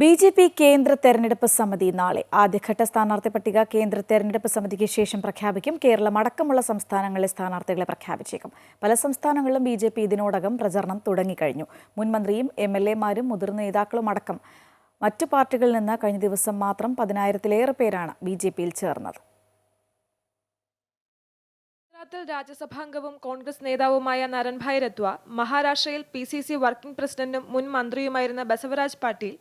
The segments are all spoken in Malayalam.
ബി ജെ പി കേന്ദ്ര തെരഞ്ഞെടുപ്പ് സമിതി നാളെ ആദ്യഘട്ട സ്ഥാനാർത്ഥി പട്ടിക കേന്ദ്ര തെരഞ്ഞെടുപ്പ് സമിതിക്ക് ശേഷം പ്രഖ്യാപിക്കും. കേരളം അടക്കമുള്ള സംസ്ഥാനങ്ങളിലെ സ്ഥാനാർത്ഥികളെ പ്രഖ്യാപിച്ചേക്കും. പല സംസ്ഥാനങ്ങളിലും ബി ജെ പി ഇതിനോടകം പ്രചരണം തുടങ്ങിക്കഴിഞ്ഞു. മുൻമന്ത്രിയും എം എൽ എമാരും മുതിർന്ന നേതാക്കളും അടക്കം മറ്റു പാർട്ടികളിൽ നിന്ന് കഴിഞ്ഞ ദിവസം മാത്രം പതിനായിരത്തിലേറെ പേരാണ് ബി ജെ പിയിൽ ചേർന്നത്. ഗുജറാത്തിൽ രാജ്യസഭാംഗവും കോൺഗ്രസ് നേതാവുമായ നരൻഭായ് രത്വ മഹാരാഷ്ട്രയിൽ പി സി സി വർക്കിംഗ് പ്രസിഡന്റും മുൻ മന്ത്രിയുമായിരുന്ന ബസവരാജ് പാട്ടീൽ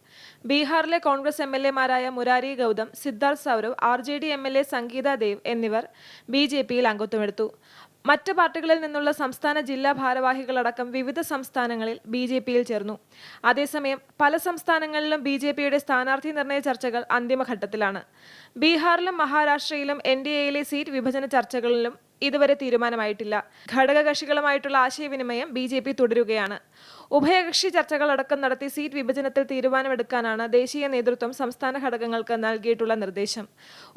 ബീഹാറിലെ Congress M L എമാരായ Murari Gautam Siddharth Saurav R J D M L A Sangeeta Dev എന്നിവർ ബി ജെ പിയിൽ അംഗത്വമെടുത്തു. മറ്റ് പാർട്ടികളിൽ നിന്നുള്ള സംസ്ഥാന ജില്ലാ ഭാരവാഹികളടക്കം വിവിധ സംസ്ഥാനങ്ങളിൽ ബി ജെ പിയിൽ ചേർന്നു. അതേസമയം പല സംസ്ഥാനങ്ങളിലും ബി ജെ പിയുടെ സ്ഥാനാർത്ഥി നിർണയ ചർച്ചകൾ അന്തിമഘട്ടത്തിലാണ്. ബീഹാറിലും മഹാരാഷ്ട്രയിലും എൻ ഡി എയിലെ സീറ്റ് വിഭജന ചർച്ചകളിലും ഇതുവരെ തീരുമാനമായിട്ടില്ല. ഘടകകക്ഷികളുമായിട്ടുള്ള ആശയവിനിമയം ബി ജെ പി തുടരുകയാണ്. ഉഭയകക്ഷി ചർച്ചകളടക്കം നടത്തി സീറ്റ് വിഭജനത്തിൽ തീരുമാനമെടുക്കാനാണ് ദേശീയ നേതൃത്വം സംസ്ഥാന ഘടകങ്ങൾക്ക് നൽകിയിട്ടുള്ള നിർദ്ദേശം.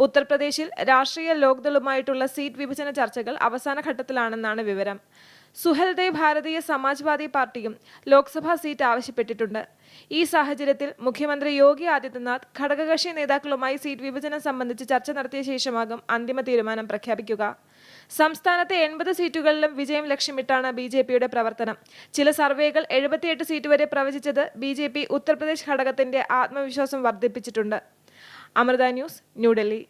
ഉത്തർപ്രദേശിൽ രാഷ്ട്രീയ ലോക്ദളുമായിട്ടുള്ള സീറ്റ് വിഭജന ചർച്ചകൾ അവസാന ഘട്ടത്തിലാണെന്നാണ് വിവരം. സുഹൽദേവ് ഭാരതീയ സമാജ്വാദി പാർട്ടിയും ലോക്സഭാ സീറ്റ് ആവശ്യപ്പെട്ടിട്ടുണ്ട്. ഈ സാഹചര്യത്തിൽ മുഖ്യമന്ത്രി യോഗി ആദിത്യനാഥ് ഘടകകക്ഷി നേതാക്കളുമായി സീറ്റ് വിഭജനം സംബന്ധിച്ച് ചർച്ച നടത്തിയ ശേഷമാകും അന്തിമ തീരുമാനം പ്രഖ്യാപിക്കുക. സംസ്ഥാനത്തെ എൺപത് സീറ്റുകളിലും വിജയം ലക്ഷ്യമിട്ടാണ് ബി ജെ പിയുടെ പ്രവർത്തനം. ചില സർവേകൾ എഴുപത്തിയെട്ട് സീറ്റ് വരെ പ്രവചിച്ചത് ബി ജെ പി ഉത്തർപ്രദേശ് ഘടകത്തിന്റെ ആത്മവിശ്വാസം വർദ്ധിപ്പിച്ചിട്ടുണ്ട്. അമൃത ന്യൂസ് ന്യൂഡൽഹി